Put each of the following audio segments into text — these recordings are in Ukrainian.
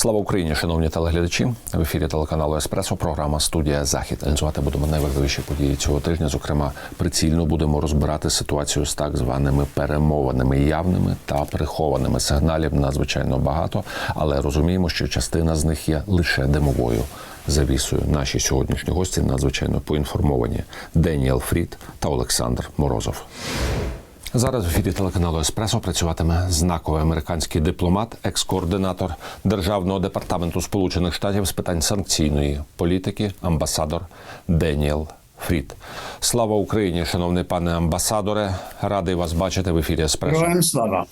Слава Україні, шановні телеглядачі. В ефірі телеканалу Еспресо. Програма Студія Захід. Аналізувати будемо найважливіші події цього тижня. Зокрема, прицільно будемо розбирати ситуацію з так званими перемовинами явними та прихованими. Сигналів надзвичайно багато, але розуміємо, що частина з них є лише димовою завісою. Наші сьогоднішні гості надзвичайно поінформовані Деніел Фрід та Олександр Морозов. Зараз в ефірі телеканалу Еспресо працюватиме знаковий американський дипломат, екс-координатор Державного департаменту Сполучених Штатів з питань санкційної політики, амбасадор Деніел Фрід. Слава Україні, шановний пане амбасадоре. Радий вас бачити в ефірі Еспресо. Героям слава.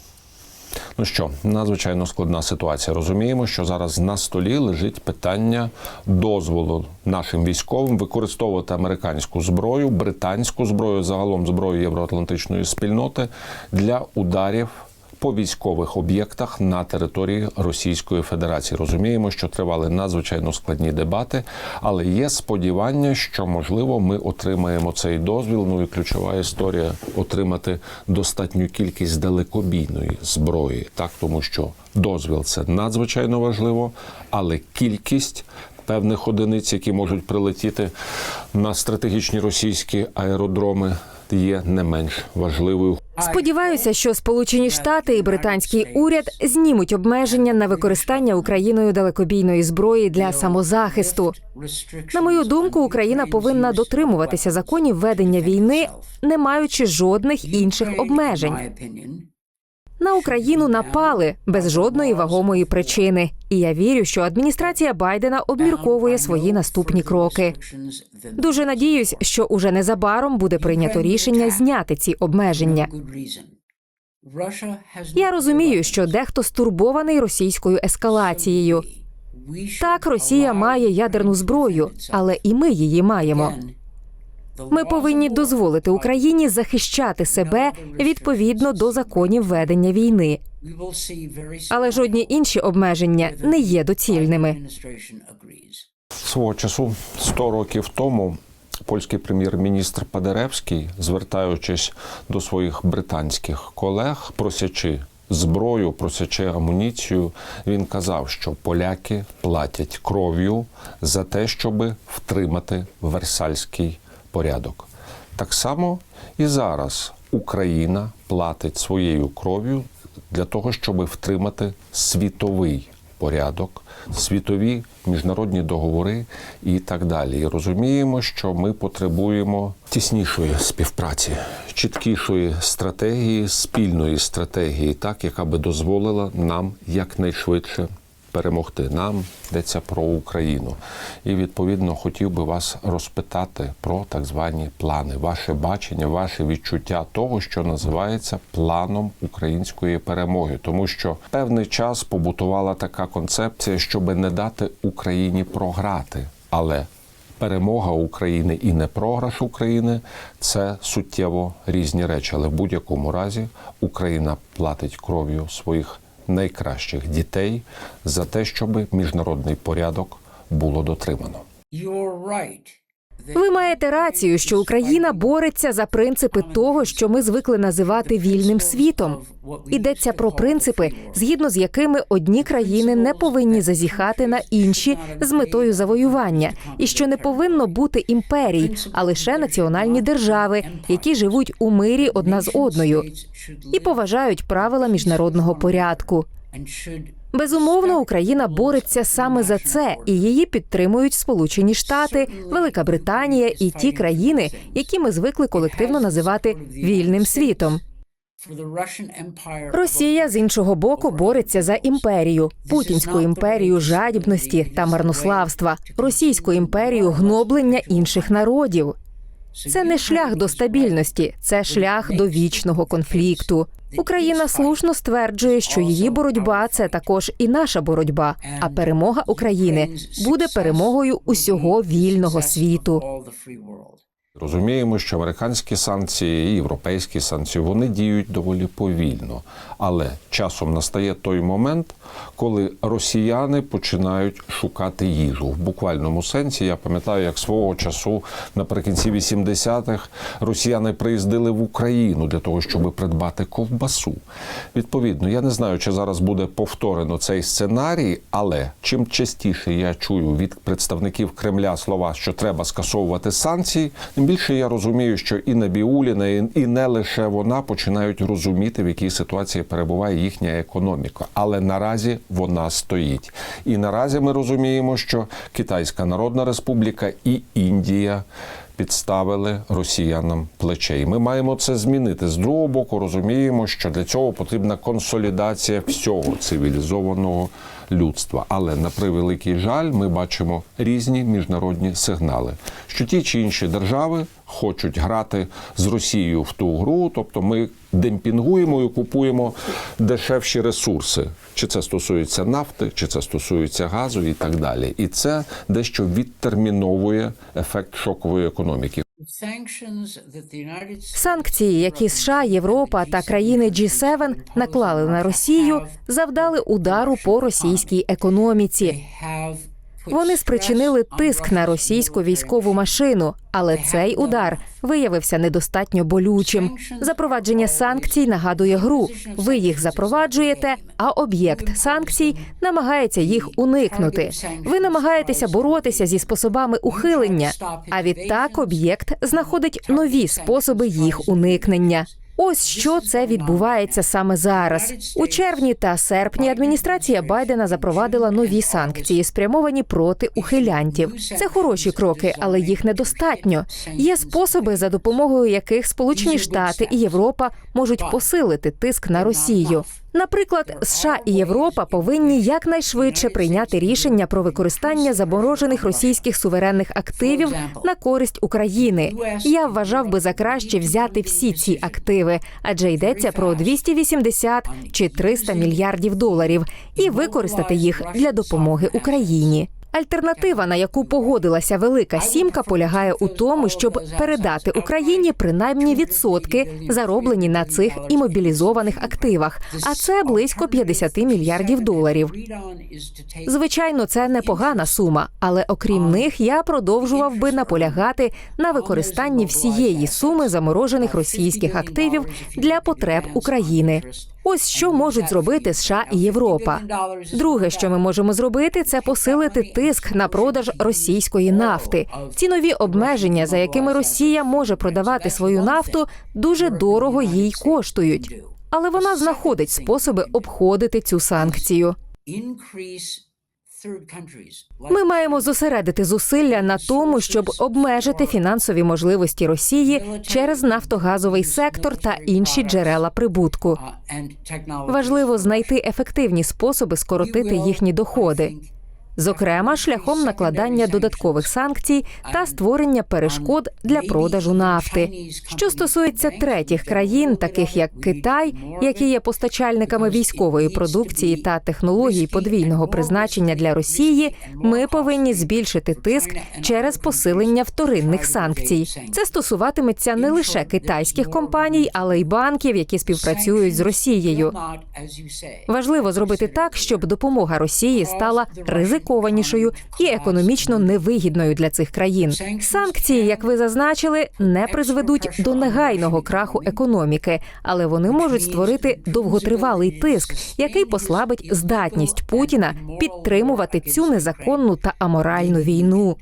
Ну що, надзвичайно складна ситуація. Розуміємо, що зараз на столі лежить питання дозволу нашим військовим використовувати американську зброю, британську зброю, загалом зброю євроатлантичної спільноти для ударів. По військових об'єктах на території Російської Федерації розуміємо, що тривали надзвичайно складні дебати, але є сподівання, що можливо ми отримаємо цей дозвіл. Ну і ключова історія отримати достатню кількість далекобійної зброї, так тому що дозвіл це надзвичайно важливо, але кількість. Певних одиниць, які можуть прилетіти на стратегічні російські аеродроми, є не менш важливою. Сподіваюся, що Сполучені Штати і британський уряд знімуть обмеження на використання Україною далекобійної зброї для самозахисту. На мою думку, Україна повинна дотримуватися законів ведення війни, не маючи жодних інших обмежень. На Україну напали без жодної вагомої причини, і я вірю, що адміністрація Байдена обмірковує свої наступні кроки. Дуже надіюсь, що уже незабаром буде прийнято рішення зняти ці обмеження. Я розумію, що дехто стурбований російською ескалацією. Так, Росія має ядерну зброю, але і ми її маємо. Ми повинні дозволити Україні захищати себе відповідно до законів ведення війни, але жодні інші обмеження не є доцільними. Свого часу 100 років тому польський прем'єр-міністр Падеревський, звертаючись до своїх британських колег, просячи зброю, просячи амуніцію, він казав, що поляки платять кров'ю за те, щоб втримати версальський порядок. Так само і зараз Україна платить своєю кров'ю для того, щоб втримати світовий порядок, світові міжнародні договори і так далі. І розуміємо, що ми потребуємо тіснішої співпраці, чіткішої стратегії, спільної стратегії, так яка би дозволила нам якнайшвидше. Перемогти нам йдеться про Україну, і відповідно хотів би вас розпитати про так звані плани, ваше бачення, ваше відчуття того, що називається планом української перемоги, тому що певний час побутувала така концепція, щоб не дати Україні програти, але перемога України і не програш України це суттєво різні речі. Але в будь-якому разі Україна платить кров'ю своїх найкращих дітей за те, щоб міжнародний порядок було дотримано. Ви маєте рацію, що Україна бореться за принципи того, що ми звикли називати вільним світом. Йдеться про принципи, згідно з якими одні країни не повинні зазіхати на інші з метою завоювання, і що не повинно бути імперій, а лише національні держави, які живуть у мирі одна з одною і поважають правила міжнародного порядку. Безумовно, Україна бореться саме за це, і її підтримують Сполучені Штати, Велика Британія і ті країни, які ми звикли колективно називати вільним світом. Росія з іншого боку бореться за імперію, путінську імперію жадібності та марнославства, російську імперію гноблення інших народів. Це не шлях до стабільності, це шлях до вічного конфлікту. Україна слушно стверджує, що її боротьба це також і наша боротьба. А перемога України буде перемогою усього вільного світу. Розуміємо, що американські санкції і європейські санкції вони діють доволі повільно. Але часом настає той момент, коли росіяни починають шукати їжу в буквальному сенсі. Я пам'ятаю, як свого часу наприкінці 80-х росіяни приїздили в Україну для того, щоб придбати ковбасу. Відповідно, я не знаю, чи зараз буде повторено цей сценарій, але чим частіше я чую від представників Кремля слова, що треба скасовувати санкції, тим більше я розумію, що і Набіуліна, і не лише вона починають розуміти, в якій ситуації перебуває їхня економіка. Але наразі вона стоїть. І наразі ми розуміємо, що Китайська Народна Республіка і Індія. Підставили росіянам плечей. Ми маємо це змінити. З другого боку, розуміємо, що для цього потрібна консолідація всього цивілізованого людства. Але на превеликий жаль, ми бачимо різні міжнародні сигнали, що ті чи інші держави хочуть грати з Росією в ту гру, тобто ми демпінгуємо і купуємо дешевші ресурси. Чи це стосується нафти, чи це стосується газу і так далі. І це дещо відтерміновує ефект шокової економіки. Санкції, які США, Європа та країни G7 наклали на Росію, завдали удару по російській економіці. Вони спричинили тиск на російську військову машину, але цей удар виявився недостатньо болючим. Запровадження санкцій нагадує гру. Ви їх запроваджуєте, а об'єкт санкцій намагається їх уникнути. Ви намагаєтеся боротися зі способами ухилення. А відтак об'єкт знаходить нові способи їх уникнення. Ось що це відбувається саме зараз. У червні та серпні адміністрація Байдена запровадила нові санкції, спрямовані проти ухилянтів. Це хороші кроки, але їх недостатньо. Є способи, за допомогою яких Сполучені Штати і Європа можуть посилити тиск на Росію. Наприклад, США і Європа повинні якнайшвидше прийняти рішення про використання заморожених російських суверенних активів на користь України. Я вважав би за краще взяти всі ці активи, адже йдеться про 280 чи 300 мільярдів доларів, і використати їх для допомоги Україні. Альтернатива, на яку погодилася Велика Сімка, полягає у тому, щоб передати Україні принаймні відсотки, зароблені на цих імобілізованих активах. А це близько 50 мільярдів доларів. Звичайно, це непогана сума, але окрім них я продовжував би наполягати на використанні всієї суми заморожених російських активів для потреб України. Ось що можуть зробити США і Європа. Друге, що ми можемо зробити, це посилити тиск на продаж російської нафти. Ці нові обмеження, за якими Росія може продавати свою нафту, дуже дорого їй коштують. Але вона знаходить способи обходити цю санкцію. Ми маємо зосередити зусилля на тому, щоб обмежити фінансові можливості Росії через нафтогазовий сектор та інші джерела прибутку. Важливо знайти ефективні способи скоротити їхні доходи. Зокрема, шляхом накладання додаткових санкцій та створення перешкод для продажу нафти. Що стосується третіх країн, таких як Китай, які є постачальниками військової продукції та технологій подвійного призначення для Росії, ми повинні збільшити тиск через посилення вторинних санкцій. Це стосуватиметься не лише китайських компаній, але й банків, які співпрацюють з Росією. Важливо зробити так, щоб допомога Росії стала ризикованішою і економічно невигідною для цих країн. Санкції, як ви зазначили, не призведуть до негайного краху економіки, але вони можуть створити довготривалий тиск, який послабить здатність Путіна підтримувати цю незаконну та аморальну війну.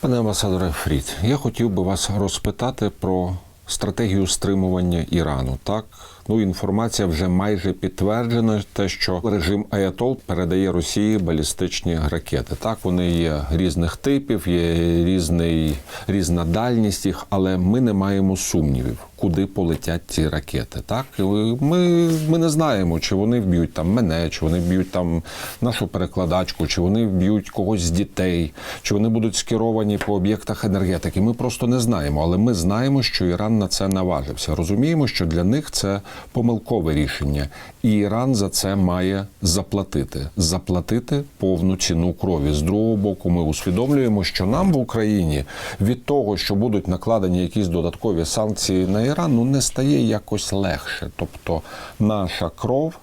Пане амбасадоре Фрід, я хотів би вас розпитати про стратегію стримування Ірану. Так, ну інформація вже майже підтверджена, те, що режим Аятол передає Росії балістичні ракети. Так, вони є різних типів, є різний різна дальність їх, але ми не маємо сумнівів, куди полетять ці ракети. Так, ми, ми не знаємо, чи вони вб'ють там мене, чи вони вб'ють там нашу перекладачку, чи вони вб'ють когось з дітей, чи вони будуть скеровані по об'єктах енергетики. Ми просто не знаємо, але ми знаємо, що Іран на це наважився. Розуміємо, що для них це помилкове рішення, і Іран за це має заплатити. Заплатити повну ціну крові. З другого боку, ми усвідомлюємо, що нам в Україні від того, що будуть накладені якісь додаткові санкції на Іран, ну не стає якось легше. Тобто наша кров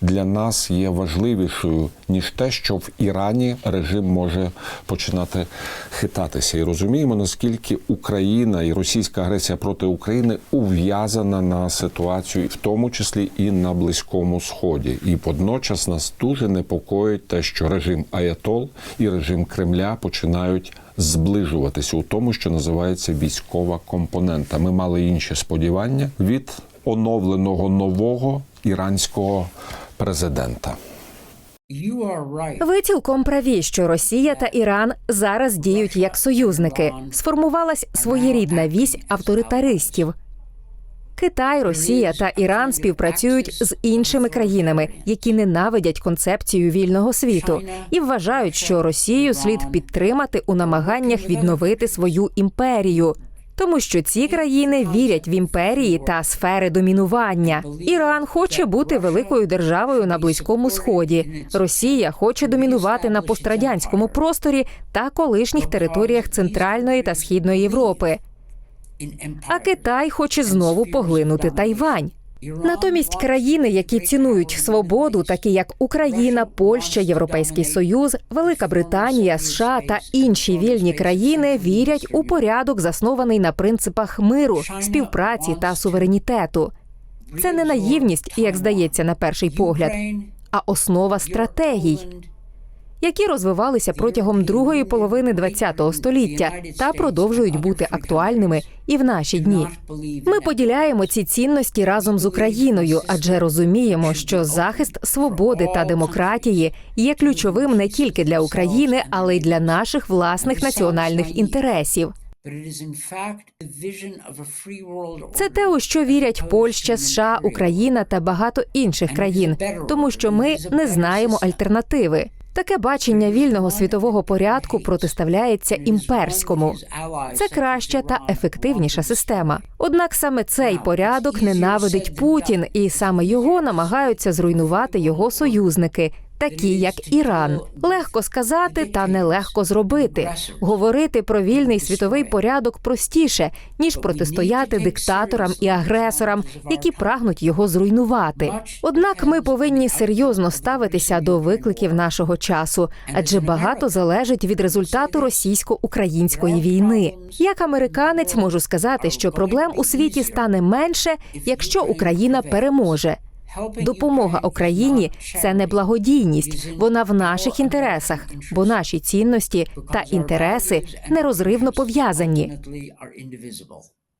для нас є важливішою ніж те, що в Ірані режим може починати хитатися. І розуміємо, наскільки Україна і російська агресія проти України ув'язана на ситуацію, в тому числі і на Близькому Сході. І водночас нас дуже непокоїть те, що режим Аятол і режим Кремля починають. Зближуватися у тому, що називається військова компонента. Ми мали інші сподівання від оновленого нового іранського президента. Ви цілком праві, що Росія та Іран зараз діють як союзники. Сформувалась своєрідна вісь авторитаристів. Китай, Росія та Іран співпрацюють з іншими країнами, які ненавидять концепцію вільного світу, і вважають, що Росію слід підтримати у намаганнях відновити свою імперію. Тому що ці країни вірять в імперії та сфери домінування. Іран хоче бути великою державою на близькому сході. Росія хоче домінувати на пострадянському просторі та колишніх територіях Центральної та Східної Європи. А Китай хоче знову поглинути Тайвань. Натомість країни, які цінують свободу, такі як Україна, Польща, Європейський Союз, Велика Британія, США та інші вільні країни, вірять у порядок, заснований на принципах миру, співпраці та суверенітету. Це не наївність, як здається на перший погляд, а основа стратегій, які розвивалися протягом другої половини ХХ століття та продовжують бути актуальними і в наші дні. Ми поділяємо ці цінності разом з Україною, адже розуміємо, що захист свободи та демократії є ключовим не тільки для України, але й для наших власних національних інтересів. Це те, у що вірять Польща, США, Україна та багато інших країн, тому що ми не знаємо альтернативи. Таке бачення вільного світового порядку протиставляється імперському. Це краща та ефективніша система. Однак саме цей порядок ненавидить Путін, і саме його намагаються зруйнувати його союзники, такі як Іран. Легко сказати, та нелегко зробити. Говорити про вільний світовий порядок простіше ніж протистояти диктаторам і агресорам, які прагнуть його зруйнувати. Однак ми повинні серйозно ставитися до викликів нашого часу, адже багато залежить від результату російсько-української війни. Як американець можу сказати, що проблем у світі стане менше, якщо Україна переможе. Допомога Україні це не благодійність, вона в наших інтересах, бо наші цінності та інтереси нерозривно пов'язані.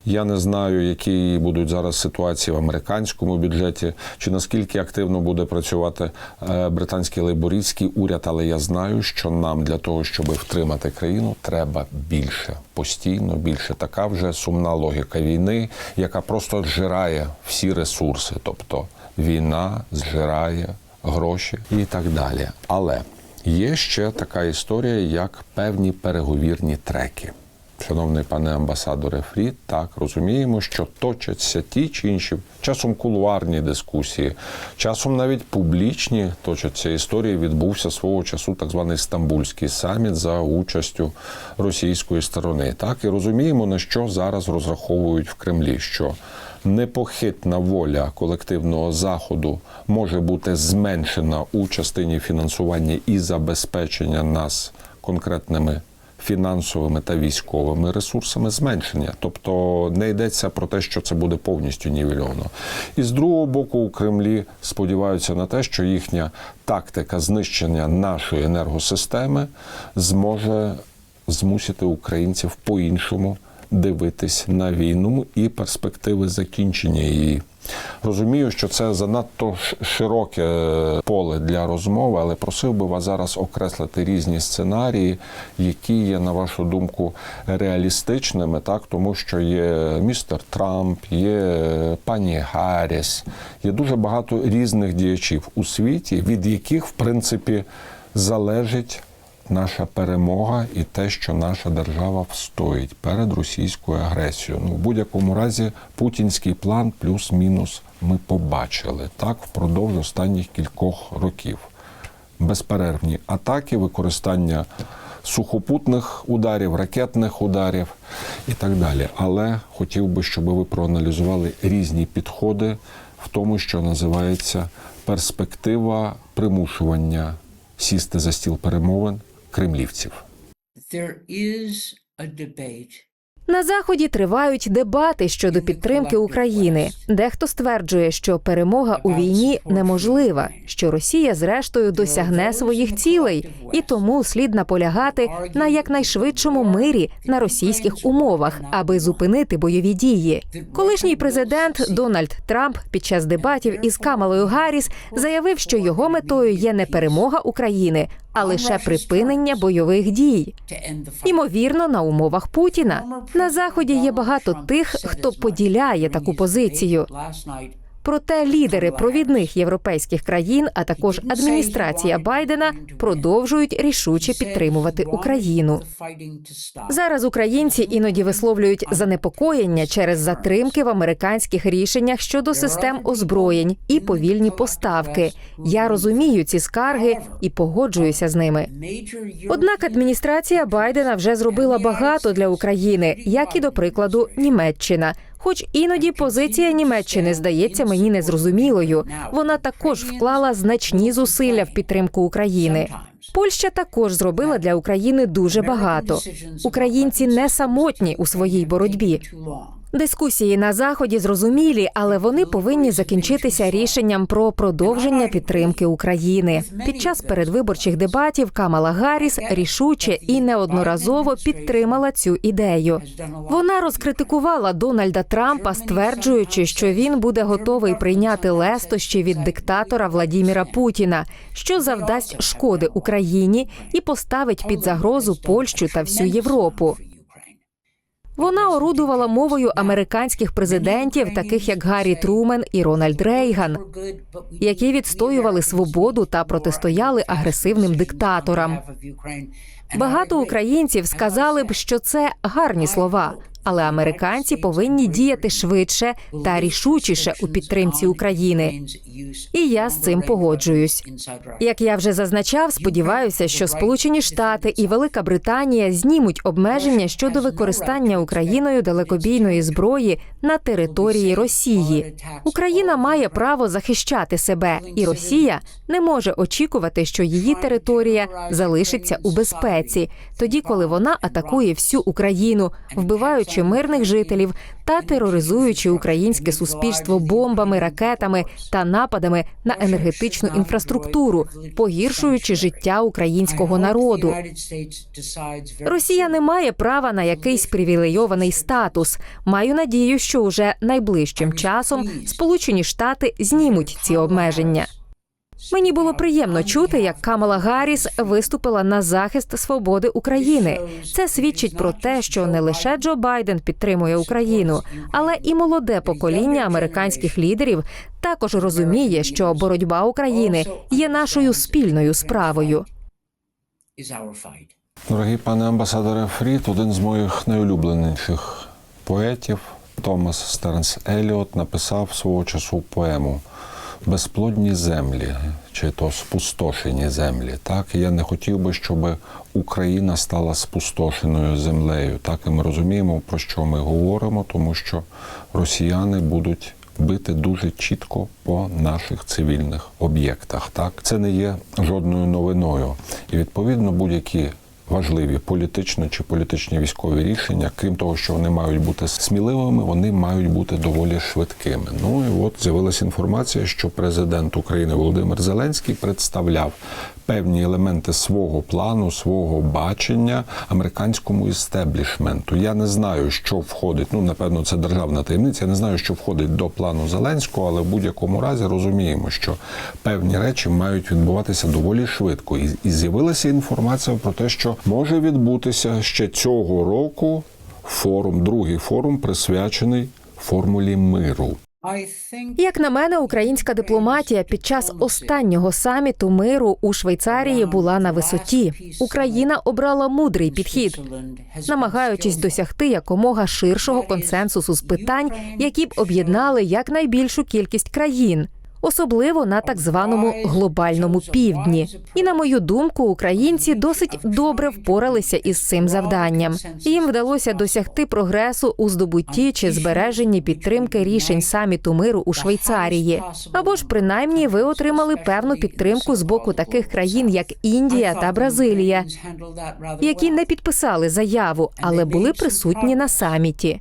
Я не знаю, які будуть зараз ситуації в американському бюджеті, чи наскільки активно буде працювати е, британський лейбористський уряд, але я знаю, що нам для того, щоб втримати країну, треба більше постійно більше. Така вже сумна логіка війни, яка просто зжирає всі ресурси, тобто війна зжирає гроші і так далі. Але є ще така історія, як певні переговірні треки. Шановний пане амбасадоре Фрід, так розуміємо, що точаться ті чи інші часом кулуарні дискусії, часом навіть публічні точаться історії. Відбувся свого часу так званий Стамбульський саміт за участю російської сторони. Так і розуміємо, на що зараз розраховують в Кремлі. що Непохитна воля колективного заходу може бути зменшена у частині фінансування і забезпечення нас конкретними фінансовими та військовими ресурсами зменшення, тобто не йдеться про те, що це буде повністю нівельовано. І з другого боку, у Кремлі сподіваються на те, що їхня тактика знищення нашої енергосистеми зможе змусити українців по-іншому дивитись на війну і перспективи закінчення її. Розумію, що це занадто широке поле для розмови, але просив би вас зараз окреслити різні сценарії, які є, на вашу думку, реалістичними, так тому що є містер Трамп, є пані Гарріс, є дуже багато різних діячів у світі, від яких, в принципі, залежить наша перемога і те, що наша держава встоїть перед російською агресією. Ну, в будь-якому разі, путінський план плюс-мінус ми побачили так впродовж останніх кількох років. Безперервні атаки, використання сухопутних ударів, ракетних ударів і так далі. Але хотів би, щоб ви проаналізували різні підходи в тому, що називається перспектива примушування сісти за стіл перемовин кремлівців. There is a debate На заході тривають дебати щодо підтримки України. Дехто стверджує, що перемога у війні неможлива, що Росія зрештою досягне своїх цілей, і тому слід наполягати на якнайшвидшому мирі на російських умовах, аби зупинити бойові дії. Колишній президент Дональд Трамп під час дебатів із Камалою Гарріс заявив, що його метою є не перемога України, а лише припинення бойових дій. Імовірно, на умовах Путіна на заході є багато тих, хто поділяє таку позицію. Проте лідери провідних європейських країн, а також адміністрація Байдена продовжують рішуче підтримувати Україну. Зараз українці іноді висловлюють занепокоєння через затримки в американських рішеннях щодо систем озброєнь і повільні поставки. Я розумію ці скарги і погоджуюся з ними. Однак адміністрація Байдена вже зробила багато для України, як і до прикладу Німеччина. Хоч іноді позиція Німеччини здається мені незрозумілою. Вона також вклала значні зусилля в підтримку України. Польща також зробила для України дуже багато. Українці не самотні у своїй боротьбі. Дискусії на заході зрозумілі, але вони повинні закінчитися рішенням про продовження підтримки України. Під час передвиборчих дебатів Камала Гарріс рішуче і неодноразово підтримала цю ідею. Вона розкритикувала Дональда Трампа, стверджуючи, що він буде готовий прийняти лестощі від диктатора Владіміра Путіна, що завдасть шкоди Україні і поставить під загрозу Польщу та всю Європу. Вона орудувала мовою американських президентів, таких як Гаррі Трумен і Рональд Рейган, які відстоювали свободу та протистояли агресивним диктаторам. Багато українців сказали б, що це гарні слова, але американці повинні діяти швидше та рішучіше у підтримці України. І я з цим погоджуюсь. Як я вже зазначав, сподіваюся, що Сполучені Штати і Велика Британія знімуть обмеження щодо використання Україною далекобійної зброї на території Росії. Україна має право захищати себе, і Росія не може очікувати, що її територія залишиться у безпеці, тоді коли вона атакує всю Україну, вбиваючи мирних жителів та тероризуючи українське суспільство бомбами, ракетами та нападами на енергетичну інфраструктуру, погіршуючи життя українського народу. Росія не має права на якийсь привілейований статус. Маю надію, що уже найближчим часом Сполучені Штати знімуть ці обмеження. Мені було приємно чути, як Камала Гарріс виступила на захист свободи України. Це свідчить про те, що не лише Джо Байден підтримує Україну, але і молоде покоління американських лідерів також розуміє, що боротьба України є нашою спільною справою. Дорогий пане амбасадоре Фрід, один з моїх найулюбленіших поетів Томас Стернс Еліот написав свого часу поему Безплодні землі чи то спустошені землі. Так я не хотів би, щоб Україна стала спустошеною землею. Так і ми розуміємо, про що ми говоримо, тому що росіяни будуть бити дуже чітко по наших цивільних об'єктах. Так це не є жодною новиною, і відповідно будь-які важливі політично чи політичні військові рішення, крім того, що вони мають бути сміливими, вони мають бути доволі швидкими. Ну і от з'явилася інформація, що президент України Володимир Зеленський представляв певні елементи свого плану, свого бачення американському істеблішменту. Я не знаю, що входить. Ну напевно, це державна таємниця. Я не знаю, що входить до плану Зеленського, але в будь-якому разі розуміємо, що певні речі мають відбуватися доволі швидко. І, і з'явилася інформація про те, що може відбутися ще цього року форум, другий форум присвячений формулі миру. Як на мене, українська дипломатія під час останнього саміту миру у Швейцарії була на висоті. Україна обрала мудрий підхід, намагаючись досягти якомога ширшого консенсусу з питань, які б об'єднали якнайбільшу кількість країн. Особливо на так званому глобальному півдні, і на мою думку, українці досить добре впоралися із цим завданням. Їм вдалося досягти прогресу у здобутті чи збереженні підтримки рішень саміту миру у Швейцарії. Або ж принаймні ви отримали певну підтримку з боку таких країн, як Індія та Бразилія, які не підписали заяву, але були присутні на саміті.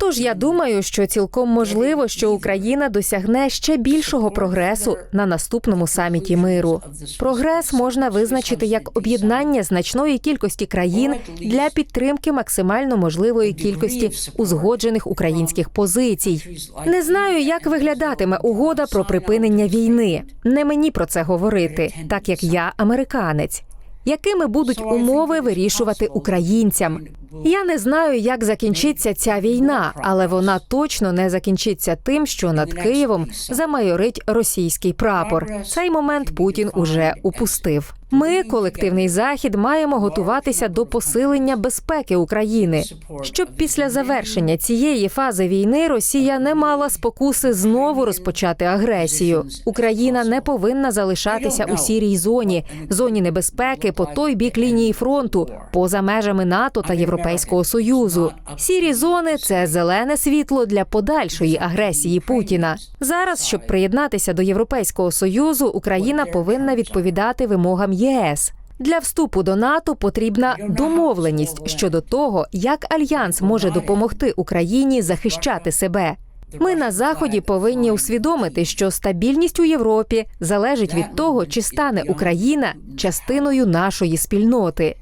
Тож я думаю, що цілком можливо, що Україна досягне ще більшого прогресу на наступному саміті миру. Прогрес можна визначити як об'єднання значної кількості країн для підтримки максимально можливої кількості узгоджених українських позицій. Не знаю, як виглядатиме угода про припинення війни. Не мені про це говорити, так як я американець. Якими будуть умови вирішувати українцям? Я не знаю, як закінчиться ця війна, але вона точно не закінчиться тим, що над Києвом замайорить російський прапор. Цей момент Путін уже упустив. Ми, колективний захід, маємо готуватися до посилення безпеки України, щоб після завершення цієї фази війни Росія не мала спокуси знову розпочати агресію. Україна не повинна залишатися у сірій зоні, зоні небезпеки по той бік лінії фронту, поза межами НАТО та Європейського союзу. Сірі зони це зелене світло для подальшої агресії Путіна. Зараз, щоб приєднатися до Європейського союзу, Україна повинна відповідати вимогам ЄС. Для вступу до НАТО потрібна домовленість щодо того, як альянс може допомогти Україні захищати себе. Ми на заході повинні усвідомити, що стабільність у Європі залежить від того, чи стане Україна частиною нашої спільноти.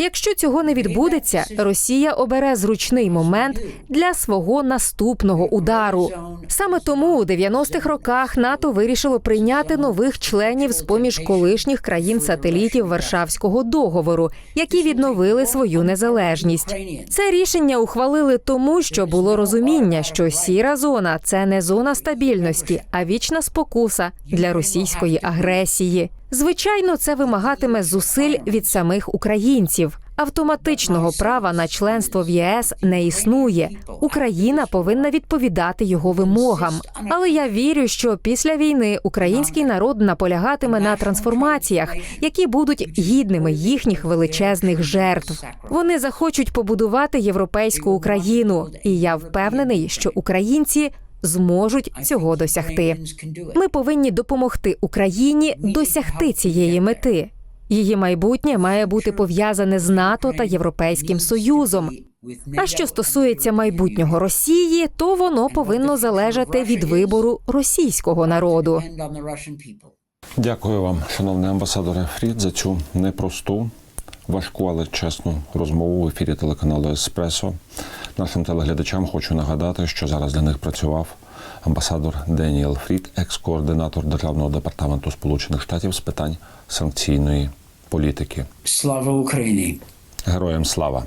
Якщо цього не відбудеться, Росія обере зручний момент для свого наступного удару. Саме тому у 90-х роках НАТО вирішило прийняти нових членів з поміж колишніх країн-сателітів Варшавського договору, які відновили свою незалежність. Це рішення ухвалили тому, що було розуміння, що сіра зона це не зона стабільності, а вічна спокуса для російської агресії. Звичайно, це вимагатиме зусиль від самих українців. Автоматичного права на членство в ЄС не існує. Україна повинна відповідати його вимогам. Але я вірю, що після війни український народ наполягатиме на трансформаціях, які будуть гідними їхніх величезних жертв. Вони захочуть побудувати європейську Україну, і я впевнений, що українці зможуть цього досягти. Ми повинні допомогти Україні досягти цієї мети. Її майбутнє має бути пов'язане з НАТО та Європейським Союзом. А що стосується майбутнього Росії, то воно повинно залежати від вибору російського народу. Дякую вам, шановний амбасадоре Фрід, за цю непросту, важку, але чесну розмову в ефірі телеканалу Еспресо. Нашим телеглядачам хочу нагадати, що зараз для них працював амбасадор Деніел Фрід, екс-координатор Державного департаменту Сполучених Штатів з питань санкційної політики. Слава Україні! Героям слава!